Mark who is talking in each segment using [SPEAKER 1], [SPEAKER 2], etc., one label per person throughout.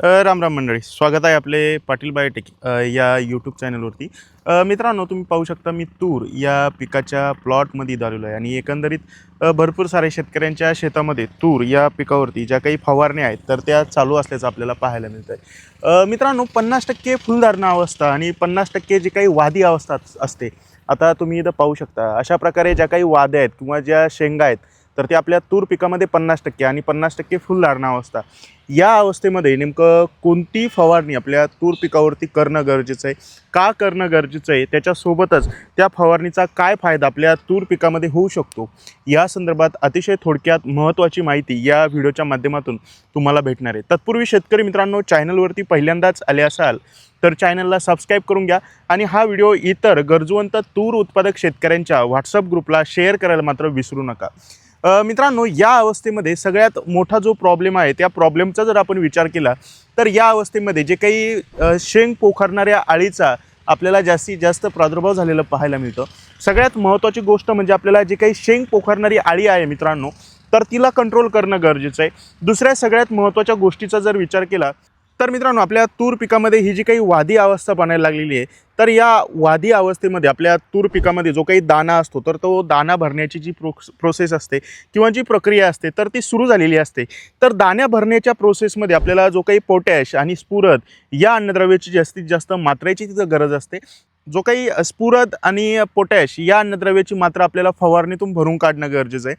[SPEAKER 1] राम राम मंडळी स्वागत आहे आपले पाटील बायोटेक या यूट्यूब चॅनलवरती मित्रांनो तुम्ही पाहू शकता मी तूर या पिकाच्या प्लॉटमध्ये आलेलो आहे आणि एकंदरीत भरपूर सारे शेतकऱ्यांच्या शेतामध्ये तूर या पिकावरती ज्या काही फवारण्या आहेत तर त्या चालू असल्याचं आपल्याला पाहायला मिळतं आहे मित्रांनो पन्नास टक्के फुलधारणा अवस्था आणि पन्नास टक्के जी काही वादी अवस्था असते आता तुम्ही इथं पाहू शकता. अशा प्रकारे ज्या काही वाद्या आहेत किंवा ज्या शेंगा आहेत तर ते आपल्या तूर पिकामध्ये पन्नास टक्के आणि पन्नास टक्के फुलधारणा अवस्था. या अवस्थेमध्ये नेमकं कोणती फवारणी आपल्या तूर पिकावरती करणं गरजेचं आहे? का करणं गरजेचं आहे? त्याच्यासोबतच त्या फवारणीचा काय फायदा आपल्या तूर पिकामध्ये होऊ शकतो? या संदर्भात अतिशय थोडक्यात महत्त्वाची माहिती या व्हिडिओच्या माध्यमातून तुम्हाला भेटणार आहे. तत्पूर्वी शेतकरी मित्रांनो चॅनलवरती पहिल्यांदाच आले असाल तर चॅनलला सबस्क्राईब करून घ्या आणि हा व्हिडिओ इतर गरजवंत तूर उत्पादक शेतकऱ्यांच्या व्हॉट्सअप ग्रुपला शेअर करायला मात्र विसरू नका. मित्रांनो या अवस्थेमध्ये सगळ्यात मोठा जो प्रॉब्लेम आहे त्या प्रॉब्लेमचा जर आपण विचार केला तर या अवस्थेमध्ये जे काही शेंग पोखरणाऱ्या आळीचा आपल्याला जास्तीत जास्त प्रादुर्भाव झालेला पाहायला मिळतं. सगळ्यात महत्त्वाची गोष्ट म्हणजे आपल्याला जे काही शेंग पोखरणारी आळी आहे मित्रांनो तर तिला कंट्रोल करणं गरजेचं आहे. दुसऱ्या सगळ्यात महत्त्वाच्या गोष्टीचा जर विचार केला तर मित्रांनो आपल्या तूर पिकामध्ये ही जी काही वादी अवस्था बनायला लागलेली आहे तर या वादी अवस्थेमध्ये आपल्या तूर पिकामध्ये जो काही दाना असतो तर तो दाना भरण्याची जी प्रो प्रोसेस असते किंवा जी प्रक्रिया असते तर ती सुरू झालेली असते. तर दाण्या भरण्याच्या प्रोसेसमध्ये आपल्याला जो काही पोटॅश आणि स्फुरद या अन्नद्रव्याची जास्तीत जास्त मात्रेची तिथं गरज असते. जो काही स्फुरद आणि पोटॅश या अन्नद्रव्याची मात्रा आपल्याला फवारणीतून भरून काढणं गरजेचं आहे.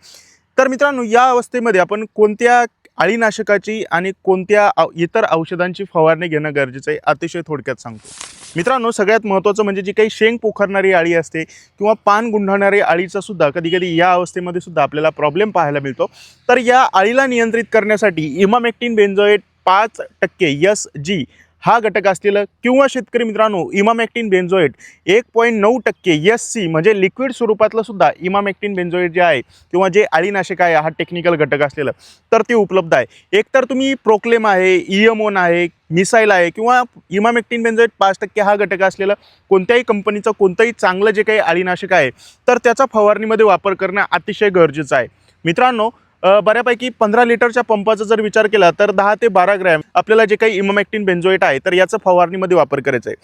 [SPEAKER 1] तर मित्रांनो या अवस्थेमध्ये आपण कोणत्या अळीनाशकाची आणि कोणत्या इतर औषधांची फवारणी घेणं गरजेचं आहे अतिशय थोडक्यात सांगतो. मित्रांनो सगळ्यात महत्त्वाचं म्हणजे जी काही शेंग पोखरणारी आळी असते किंवा पान गुंढवणारी आळीचा सुद्धा कधी कधी या अवस्थेमध्ये सुद्धा आपल्याला प्रॉब्लेम पाहायला मिळतो. तर या आळीला नियंत्रित करण्यासाठी इमामेक्टिन बेन्झोएट पाच टक्के यस जी हा घटक असलेलं किंवा शेतकरी मित्रांनो इमामॅक्टिन बेन्झोएट एक पॉईंट नऊ टक्के एस सी म्हणजे लिक्विड स्वरूपातलं सुद्धा इमामॅक्टिन बेन्झोएट जे आहे किंवा जे अळीनाशक आहे हा टेक्निकल घटक असलेलं तर ते उपलब्ध आहे. एकतर तुम्ही प्रोक्लेम आहे इयमोन आहे मिसाईल आहे किंवा इमामेक्टिन बेन्झोएट पाच टक्के हा घटक असलेलं कोणत्याही कंपनीचं कोणतंही चांगलं जे काही अळीनाशक आहे तर त्याचा फवारणीमध्ये वापर करणं अतिशय गरजेचं आहे. मित्रांनो बऱ्यापैकी पंधरा लिटरच्या पंपाचा जर विचार केला तर दहा ते बारा ग्रॅम आपल्याला जे काही इमोमॅक्टिन बेन्झोएट आहे तर याचा फवारणीमध्ये वापर करायचा आहे.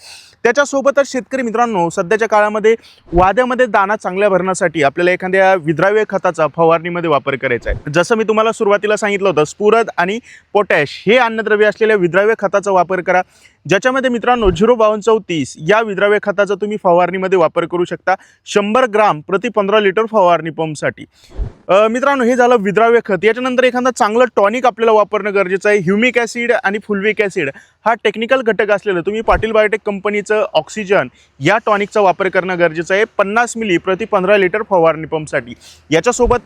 [SPEAKER 1] त्याच्यासोबतच शेतकरी मित्रांनो सध्याच्या काळामध्ये वाद्यामध्ये दाना चांगल्या भरण्यासाठी आपल्याला एखाद्या विद्राव्य खताचा फवारणीमध्ये वापर करायचा आहे. जसं मी तुम्हाला सुरुवातीला सांगितलं होतं स्फुरद आणि पोटॅश हे अन्नद्रव्य असलेल्या विद्राव्य खताचा वापर करा. ज्याच्यामध्ये मित्रांनो झिरो बावन्न चौतीस या विद्राव्य खताचा तुम्ही फवारणीमध्ये वापर करू शकता. शंभर ग्राम प्रति पंधरा लिटर फवारणी पंपसाठी. मित्रांनो हे झालं विद्रा विद्राव्य खत. याच्यानंतर एखादा चांगलं टॉनिक आपल्याला वापरणं गरजेचं आहे. ह्युमिक ॲसिड आणि फुलविक ॲसिड हा टेक्निकल घटक असलेलं तुम्ही पाटील बायोटेक कंपनीचं ऑक्सिजन या टॉनिकचा वापर करणं गरजेचं आहे. पन्नास मिली प्रति पंधरा लिटर फवारणी पंपसाठी याच्यासोबत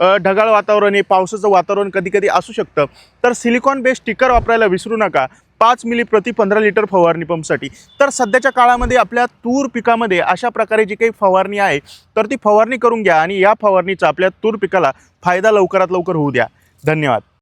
[SPEAKER 1] ढगाळ वातावरण आहे पावसाचं वातावरण कधी कधी असू शकतं. तर सिलिकॉन बेस्ड स्टिकर वापरायला विसरू नका. पाच मिली प्रति पंधरा लिटर फवारणी पंपसाठी. तर सध्याच्या काळामध्ये आपल्या तूर पिकामध्ये अशा प्रकारे जी काही फवारणी आहे तर ती फवारणी करून घ्या आणि या फवारणीचा आपल्या तूर पिकाला फायदा लवकरात लवकर होऊ द्या. धन्यवाद.